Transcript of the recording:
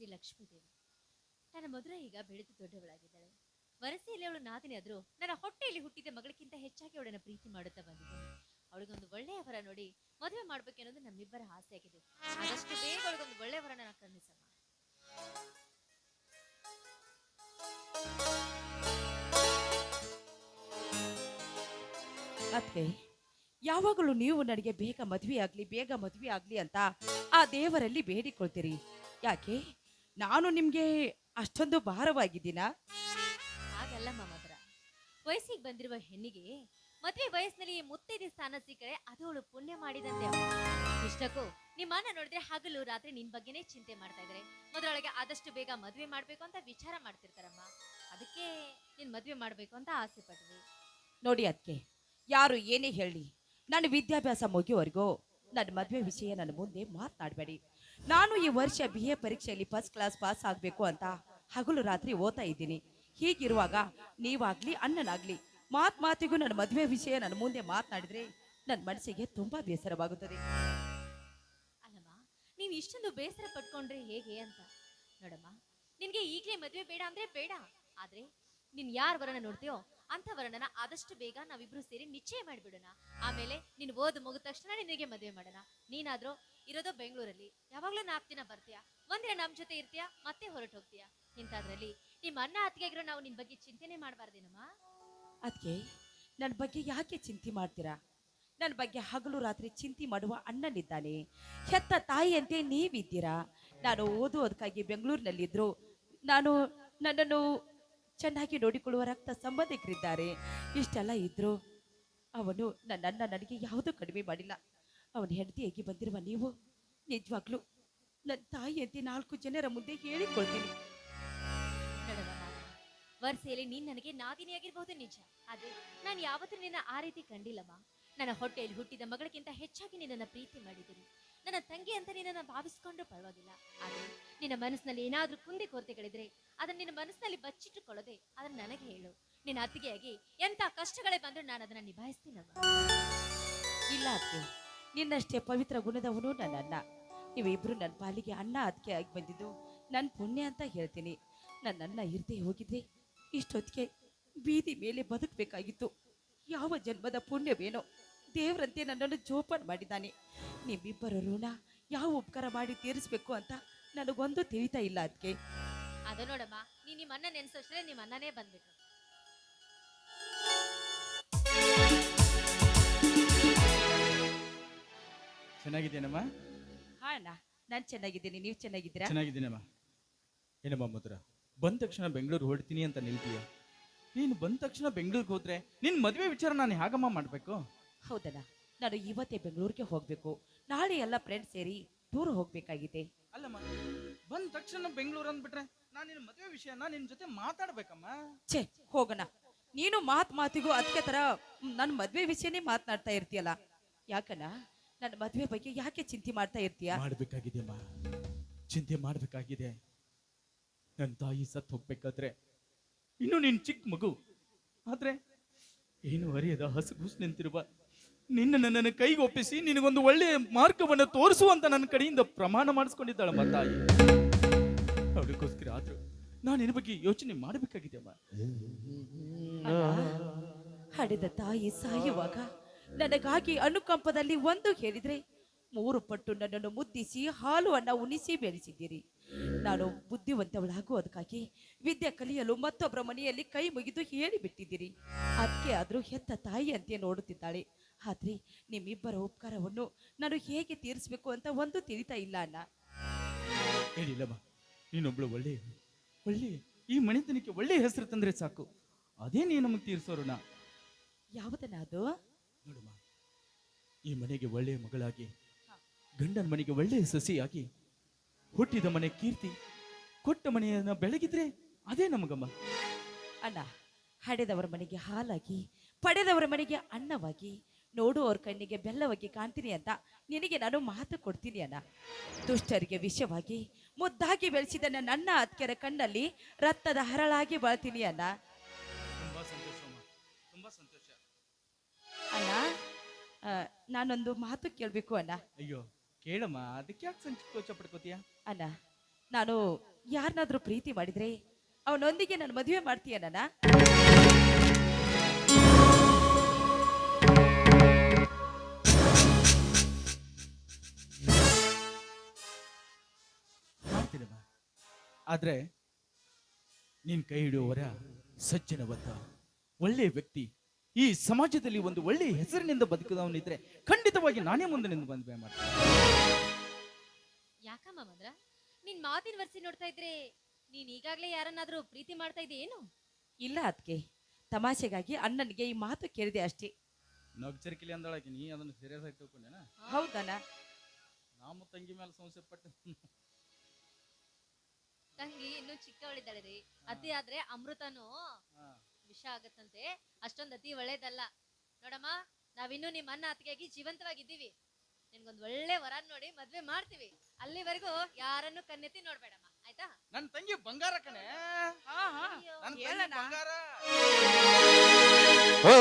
ಶ್ರೀ ಲಕ್ಷ್ಮೀದೇವಿ. ನನ್ನ ಮಧುರ ಈಗ ಬೆಳೆದು ದೊಡ್ಡವಳಾಗಿದ್ದಾಳೆ. ವರಸೆಯಲ್ಲಿ ಅವಳು ನಾದಿನಿ ಆದ್ರು ನನ್ನ ಹೊಟ್ಟೆಯಲ್ಲಿ ಹುಟ್ಟಿದ ಮಗಳಿಗಿಂತ ಹೆಚ್ಚಾಗಿ ಅವಳನ್ನ ಪ್ರೀತಿ ಮಾಡುತ್ತಾ ಬಂದಿದ್ದೇನೆ ಅವಳಿಗೊಂದು ಒಳ್ಳೆಯ ವರ ನೋಡಿ ಮದುವೆ ಮಾಡ್ಬೇಕೆನ್ನೋದು ನಮ್ಮಿಬ್ಬರ ಆಸೆ ಆಗಿದೆ ಆದಷ್ಟು ಬೇಗ ಅವಳಿಗೊಂದು ಒಳ್ಳೆಯ ವರನ ಕರುಣಿಸಮ್ಮ ಅತ್ತೆ, ಯಾವಾಗಲೂ ನೀವು ನನಗೆ ಬೇಗ ಮದುವೆ ಆಗ್ಲಿ ಬೇಗ ಮದುವೆ ಆಗ್ಲಿ ಅಂತ ಆ ದೇವರಲ್ಲಿ ಬೇಡಿಕೊಳ್ತೀರಿ. ಯಾಕೆ? ನಾನು ನಿಮ್ಗೆ ಅಷ್ಟೊಂದು ಭಾರವಾಗಿದ್ದೀನ? ಹಾಗಲ್ಲಮ್ಮ ಮಾಮದ್ರ ವಯಸ್ಸಿಗೆ ಬಂದಿರುವ ಹೆಣ್ಣಿಗೆ ಮದ್ವೆ ವಯಸ್ಸಿನಲ್ಲಿ ಮುತ್ತೈದೆ ಸ್ಥಾನ ಸಿಕ್ಕರೆ ಅದು ಅವಳು ಪುಣ್ಯ ಮಾಡಿದಂತೆ. ಇಷ್ಟಕ್ಕೂ ನಿಮ್ಮ ಅಣ್ಣ ನೋಡಿದ್ರೆ ಹಗಲು ರಾತ್ರಿ ನಿನ್ ಬಗ್ಗೆನೇ ಚಿಂತೆ ಮಾಡ್ತಾ ಇದ್ದಾರೆ ಮೊದಲೊಳಗೆ ಆದಷ್ಟು ಬೇಗ ಮದುವೆ ಮಾಡ್ಬೇಕು ಅಂತ ವಿಚಾರ ಮಾಡ್ತಿರ್ತಾರಮ್ಮ. ಅದಕ್ಕೆ ನೀನ್ ಮದುವೆ ಮಾಡ್ಬೇಕು ಅಂತ ಆಸೆ ಪಟ್ವಿ ನೋಡಿ ಅದಕ್ಕೆ ಯಾರು ಏನೇ ಹೇಳಿ ನಾನು ವಿದ್ಯಾಭ್ಯಾಸ ಮುಗಿಯುವವರೆಗೂ ನನ್ನ ಮದುವೆ ವಿಷಯ ನನ್ನ ಮುಂದೆ ಮಾತನಾಡಬೇಡಿ. ನಾನು ಈ ವರ್ಷ ಬಿ ಎ ಪರೀಕ್ಷೆಯಲ್ಲಿ ಫಸ್ಟ್ ಕ್ಲಾಸ್ ಪಾಸ್ ಆಗಬೇಕು ಅಂತ ಹಗಲು ರಾತ್ರಿ ಓದ್ತಾ ಇದ್ದೀನಿ. ಹೀಗಿರುವಾಗ ನೀವಾಗ್ಲಿ, ಅಣ್ಣನಾಗ್ಲಿ, ಮಾತ್ ಮಾತಿಗೂ ನನ್ನ ಮದುವೆ ವಿಷಯ ನನ್ನ ಮುಂದೆ ಮಾತನಾಡಿದ್ರೆ ನನ್ನ ಮನಸ್ಸಿಗೆ ತುಂಬಾ ಬೇಸರವಾಗುತ್ತದೆ. ಅಲ್ಲಮ್ಮ, ನೀವು ಇಷ್ಟೊಂದು ಬೇಸರ ಪಟ್ಕೊಂಡ್ರೆ ಹೇಗೆ ಅಂತ? ನೋಡಮ್ಮ, ನಿನ್ಗೆ ಈಗಲೇ ಮದುವೆ ಬೇಡ ಅಂದ್ರೆ ಬೇಡ. ಆದ್ರೆ, ನೀನ್ ಯಾರ ವರನ ನೋಡ್ತೀಯೋ ಅಂತ ವರನನ ಆದಷ್ಟು ಬೇಗ ನಾವಿಬ್ರು ಸೇರಿ ನಿಶ್ಚಯ ಮಾಡಿಬಿಡೋಣ. ಆಮೇಲೆ ನೀನು ಓದು ಮುಗಿದ ತಕ್ಷಣ ನಿನಗೆ ಮದುವೆ ಮಾಡೋಣ. ನೀನಾದ್ರೂ ಇರೋದು ಬೆಂಗಳೂರಲ್ಲಿ. ಯಾವಾಗ್ಲೂ ನಾಲ್ಕು ದಿನ ಬರ್ತೀಯಾ? ಒಂದಿನ ನಮ್ಮ ಜೊತೆ ಇರ್ತೀಯಾ? ಮತ್ತೆ ಹೊರಟು ಹೋಗ್ತೀಯಾ? ಇಂಥದ್ರಲ್ಲಿ ನಿಮ್ಮ ಅಣ್ಣ ಅತ್ತಿಗೆ ಆಗಿರೋ ನಾವು ನಿನ್ ಬಗ್ಗೆ ಚಿಂತೆನೆ ಮಾಡಬಾರ್ದೇನಮ್ಮ? ಅದಕ್ಕೆ ನನ್ನ ಬಗ್ಗೆ ಯಾಕೆ ಚಿಂತೆ ಮಾಡ್ತೀರಾ? ನನ್ನ ಬಗ್ಗೆ ಹಗಲು ರಾತ್ರಿ ಚಿಂತೆ ಮಾಡುವ ಅಣ್ಣನಿದ್ದಾನೆ. ಹೆತ್ತ ತಾಯಿಯಂತೆ ನೀವಿದ್ದೀರಾ? ನಾನು ಓದುವುದಕ್ಕಾಗಿ ಬೆಂಗಳೂರಿನಲ್ಲಿದ್ದರು ನಾನು ನನ್ನನ್ನು ಚೆನ್ನಾಗಿ ನೋಡಿಕೊಳ್ಳುವ ರಕ್ತ ಸಂಬಂಧಿಕರಿದ್ದಾರೆ. ಇಷ್ಟೆಲ್ಲ ಇದ್ರು ಅವನು ನನ್ನನ್ನ ನನಗೆ ಯಾವುದೂ ಕಡಿಮೆ ಮಾಡಿಲ್ಲ. ಅವನ ಹೆಂಡತಿಯಾಗಿ ಬಂದಿರುವ ನೀವು? ನಿಜವಾಗ್ಲೂ ನನ್ನ ತಾಯಿಯಂತೆ ನಾಲ್ಕು ಜನರ ಮುಂದೆ ಹೇಳಿಕೊಳ್ತೀನಿ. ವರ್ಸೆಯಲ್ಲಿ ನೀನ್ ನನಗೆ ನಾದಿನಿಯಾಗಿರ್ಬಹುದು ನಿಜ. ಆದ್ರೆ ನಾನು ಯಾವತ್ತೂ ನಿನ್ನ ಆ ರೀತಿ ಕಂಡಿಲ್ಲಮ್ಮ ನನ್ನ ಹೊಟ್ಟೆಯಲ್ಲಿ ಹುಟ್ಟಿದ ಮಗಳಿಗಿಂತ ಹೆಚ್ಚಾಗಿ ನಿನ್ನನ್ನು ಪ್ರೀತಿ ಮಾಡಿದ್ದೀನಿ. ನನ್ನ ತಂಗಿ ಅಂತ ನಿನ್ನನ್ನು ಭಾವಿಸ್ಕೊಂಡು ಪರವಾಗಿಲ್ಲ. ಆದ್ರೆ ನಿನ್ನ ಮನಸ್ಸಿನಲ್ಲಿ ಏನಾದ್ರೂ ಕುಂದಿ ಕೊರತೆಗಳಿದ್ರೆ ಅದನ್ನ ನಿನ್ನ ಮನಸ್ಸಿನಲ್ಲಿ ಬಚ್ಚಿಟ್ಟುಕೊಳ್ಳದೆ ಅದನ್ನ ನನಗೆ ಹೇಳು. ನಿನ್ನ ಅತ್ತಿಗೆಯಾಗಿ ಎಂತ ಕಷ್ಟಗಳೇ ಬಂದ್ರು ನಾನು ಅದನ್ನ ನಿಭಾಯಿಸ್ತೀನಮ್ಮ ಇಲ್ಲ ಅತ್ತೆ. ನಿನ್ನಷ್ಟೇ ಪವಿತ್ರ ಗುಣದವನು ನನ್ನ ಅಣ್ಣ. ನೀವಿಬ್ರು ನನ್ನ ಪಾಲಿಗೆ ಅಣ್ಣ ಅತ್ತಿಗೆ ಆಗಿ ಬಂದಿದ್ದು ನನ್ನ ಪುಣ್ಯ ಅಂತ ಹೇಳ್ತೀನಿ. ನನ್ನ ಅಣ್ಣ ಇರದೇ ಹೋಗಿದ್ರೆ ಇಷ್ಟೊತ್ತಿಗೆ ಬೀದಿ ಮೇಲೆ ಬದುಕಬೇಕಾಗಿತ್ತು. ಯಾವ ಜನ್ಮದ ಪುಣ್ಯವೇನೋ. ದೇವರಂತೆ ನನ್ನನ್ನು ಜೋಪಾನ ಮಾಡಿದ್ದಾನೆ. ನಿಮ್ಮಿಬ್ಬರ ಋಣ ಯಾವ ಉಪಕಾರ ಮಾಡಿ ತೀರಿಸ್ಬೇಕು ಅಂತ ನನಗೊಂದು ತಿಳಿತಾ ಇಲ್ಲ ಅದಕ್ಕೆ ಅದೇ ನೋಡಮ್ಮ ನೀ ನಿಮ್ಮ ಅಣ್ಣ ನೆನ್ಸೋಷ್ಟೇ ನಿಮ್ಮ ಅಣ್ಣನೇ ಬಂದ್ಬಿಟ್ರು. ಚೆನ್ನಾಗಿದ್ದೇನಮ್ಮ? ಹಾ ಅಣ್ಣ ನಾನು ಚೆನ್ನಾಗಿದ್ದೀನಿ ನೀವು ಚೆನ್ನಾಗಿದ್ದೀರಾ? ಚೆನ್ನಾಗಿದ್ದೀನಮ್ಮ. ಏನಮ್ಮ ಮಧುರ ಬಂದ ತಕ್ಷಣ ಬೆಂಗಳೂರು ಹೊರಡ್ತೀನಿ ಅಂತ ನಿಲ್ತೀಯ? ನೀನು ಬಂದ ತಕ್ಷಣ ಬೆಂಗಳೂರಿಗೆ ಹೋದ್ರೆ ನಿನ್ನ ಮದುವೆ ವಿಚಾರ ನಾನು ಹೇಗಮ್ಮ ಮಾಡಬೇಕು? ಹೌದಣ್ಣ ನಾನು ಇವತ್ತೇ ಬೆಂಗಳೂರಿಗೆ ಹೋಗಬೇಕು. ನಾಳೆ ಎಲ್ಲ ಫ್ರೆಂಡ್ಸ್ ಸೇರಿ ಟೂರ್ ಹೋಗ್ಬೇಕಾಗಿದೆ. ಅಲ್ಲಮ್ಮ ಬಂದ ತಕ್ಷಣ ಬೆಂಗಳೂರು ಅಂದ್ಬಿಟ್ರೆ ನಾನು ನಿನ್ನ ಮದುವೆ ವಿಷಯನ ನಿನ್ನ ಜೊತೆ ಮಾತಾಡ್ಬೇಕಮ್ಮ? ಛೇ ಹೋಗೋಣ. ನೀನು ಮಾತ್ ಮಾತಿಗೂ ಅದಕ್ಕೆ ತರ ನನ್ನ ಮದ್ವೆ ವಿಷಯನೇ ಮಾತನಾಡ್ತಾ ಇರ್ತೀಯಲ್ಲ. ಯಾಕಲ್ಲ ನನ್ನ ಮದ್ವೆ ಬಗ್ಗೆ ಯಾಕೆ ಚಿಂತೆ ಮಾಡ್ತಾ ಇರ್ತೀಯ? ಮಾಡಬೇಕಾಗಿದೆಯಮ್ಮ ಚಿಂತೆ ಮಾಡಬೇಕಾಗಿದೆ. ನನ್ನ ತಾಯಿ ಸತ್ತು ಹೋಗ್ಬೇಕಾದ್ರೆ ಇನ್ನು ನೀನು ಚಿಕ್ಕ ಮಗು. ಆದ್ರೆ ಏನು ಅರಿಯದ ಹಸುಗೂಸ್ ನಿಂತಿರುವ ನಿನ್ನ ನನ್ನ ಕೈಗೆ ಒಪ್ಪಿಸಿ ನಿನಗೊಂದು ಒಳ್ಳೆಯ ಮಾರ್ಗವನ್ನು ತೋರಿಸುವಂತ ನನ್ನ ಕಡೆಯಿಂದ ಪ್ರಮಾಣ ಮಾಡಿಸ್ಕೊಂಡಿದ್ದಾಳಮ್ಮ ತಾಯಿ. ಅವಳಿಗೋಸ್ಕರ ನಾನು ನಿನ್ನ ಬಗ್ಗೆ ಯೋಚನೆ ಮಾಡಬೇಕಾಗಿದೆಯಮ್ಮ ಹಡೆದ ತಾಯಿ ಸಾಯುವಾಗ ನನಗಾಗಿ ಅನುಕಂಪದಲ್ಲಿ ಒಂದು ಹೇಳಿದ್ರೆ, ಮೂರು ಪಟ್ಟು ನನ್ನನ್ನು ಮುದ್ದಿಸಿ ಹಾಲು ಅನ್ನ ಉಣಿಸಿ ಬೆಳೆಸಿದ್ದೀರಿ ನಾನು ಬುದ್ಧಿವಂತವಳಾಗುವುದಕ್ಕಾಗಿ ವಿದ್ಯೆ ಕಲಿಯಲು ಮತ್ತೊಬ್ಬರ ಮನೆಯಲ್ಲಿ ಕೈ ಮುಗಿದು ಹೇಳಿಬಿಟ್ಟಿದ್ದೀರಿ. ಅದಕ್ಕೆ ಆದರೂ ಹೆತ್ತ ತಾಯಿ ಅಂತೆ ನೋಡುತ್ತಿದ್ದಾಳೆ. ಆದ್ರೆ ನಿಮ್ಮಿಬ್ಬರ ಉಪಕಾರವನ್ನು ನಾನು ಹೇಗೆ ತೀರಿಸಬೇಕು ಅಂತ ಒಂದು ತಿಳಿತಾ ಇಲ್ಲ ಅಣ್ಣ. ಹೇಳಿಲ್ಲಮ್ಮ ನೀನೊಬ್ಳು ಒಳ್ಳೆಯ ಒಳ್ಳೆ ಈ ಮನೆತನಕ್ಕೆ ಒಳ್ಳೆಯ ಹೆಸರು ತಂದ್ರೆ ಸಾಕು. ಅದೇ ನೀನು ನಮಗೆ ತೀರಿಸೋರುಣ ಯಾವುದನ್ನ ಅದು? ನೋಡಮ್ಮ ಈ ಮನೆಗೆ ಒಳ್ಳೆಯ ಮಗಳಾಗಿ ಗಂಡನ ಮನೆಗೆ ಒಳ್ಳೆಯ ಸಸಿಯಾಗಿ ಹುಟ್ಟಿದ ಮನೆ ಕೀರ್ತಿ ಕೊಟ್ಟ ಮನೆಯನ್ನ ಬೆಳಗಿದ್ರೆ ಅದೇ ನಮಗಮ್ಮ. ಅಣ್ಣ ಹಡೆದವರ ಮನೆಗೆ ಹಾಲಾಗಿ ಪಡೆದವರ ಮನೆಗೆ ಅನ್ನವಾಗಿ ನೋಡುವವ್ರ ಕಣ್ಣಿಗೆ ಬೆಲ್ಲವಾಗಿ ಕಾಣ್ತೀನಿ ಅಂತ. ನಿನಗೆ ನಾನು ಮಾತು ಕೊಡ್ತೀನಿ ಅಣ್ಣ. ದುಷ್ಟರಿಗೆ ವಿಷವಾಗಿ ಮುದ್ದಾಗಿ ಬೆಳೆಸಿದ ನನ್ನ ಅತ್ಕೆರೆ ಕಣ್ಣಲ್ಲಿ ರಕ್ತದ ಹರಳಾಗಿ ಬಾಳ್ತೀನಿ ಅಣ್ಣ. ಅಣ್ಣ ನಾನೊಂದು ಮಾತು ಕೇಳಬೇಕು ಅಣ್ಣ. ಅಯ್ಯೋ ಕೇಳಮ್ಮ ಅದಕ್ಕೆ ಯಾಕೆ ಸಂಕೋಚ ಪಡ್ಕೋತೀಯ? ಅಣ್ಣ ನಾನು ಯಾರನ್ನಾದ್ರೂ ಪ್ರೀತಿ ಮಾಡಿದ್ರೆ ಅವನೊಂದಿಗೆ ನಾನು ಮದುವೆ ಮಾಡ್ತೀಯ ನನ್ನ ಆದ್ರೆ ನೀನು ಕೈ ಹಿಡಿಯುವವರ ಸಜ್ಜನ ಬದ್ಧ ಒಳ್ಳೆಯ ವ್ಯಕ್ತಿ. ಈ ಸಮಾಜದಲ್ಲಿ ಒಂದು ಒಳ್ಳೆಯ ಹೆಸರಿನಿಂದ ಬದುಕಿದವನಿದ್ರೆ ಖಂಡಿತವಾಗಿ ನಾನೇ ಮುಂದೆ ನಿಂದು ಬಂದ್ವೆ ಮಾಡ್ತೀನಿ. ಯಾಕಮ್ಮ ಮದ್ರ ನಿನ್ ಮಾತಿನ ವರ್ಸಿ ನೋಡ್ತಾ ಇದ್ರೆ ನೀನ್ ಈಗಾಗ್ಲೇ ಯಾರನ್ನಾದ್ರೂ ಪ್ರೀತಿ ಮಾಡ್ತಾ ಇದ್ದೆ ಏನು? ಇಲ್ಲ ಅದಕ್ಕೆ ತಮಾಷೆಗಾಗಿ ಅಣ್ಣನಿಗೆ ಈ ಮಾತು ಕೇಳಿದೆ ಅಷ್ಟೇ. ನಗ್ಚರಿಕೆಲಿ ಅಂದಳಾಕಿ ನೀ ಅದನ್ನು ಸೀರಿಯಸ್ ಆಗಿ ತಿಳ್ಕೊಂಡೇನ? ಹೌದಣ್ಣ. ನಾವು ತಂಗಿ ಮೇಲೆ ಸಂಶಯ ಪಟ್ಟು ಇನ್ನು ಚಿಕ್ಕವಳಿದ್ದಾಳೆ ರೀ. ಅತಿ ಆದ್ರೆ ಅಮೃತನು ವಿಷ ಆಗತ್ತಂತೆ. ಅಷ್ಟೊಂದ್ ಅತಿ ಒಳ್ಳೇದಲ್ಲ. ನೋಡಮ್ಮ ನಾವಿನ್ನು ನಿಮ್ಮ ಅನ್ನ ಅತ್ತಿಗೆಯಾಗಿ ಜೀವಂತವಾಗಿದ್ದೀವಿ. ನಿನ್ಗೊಂದ್ ಒಳ್ಳೆ ವರ ನೋಡಿ ಮದ್ವೆ ಮಾಡ್ತೀವಿ. ಅಲ್ಲಿವರೆಗೂ ಯಾರನ್ನು ಕನ್ನೆತ್ತಿ ನೋಡ್ಬೇಡಮ್ಮ. ಆಯ್ತಾ? ನನ್ನ ತಂಗಿ ಬಂಗಾರ ಕಣೆ. ಹಾ ನನ್ನ ತಂಗಿ ಹೇಳಣ್ಣ. ಬಂಗಾರ. ಓ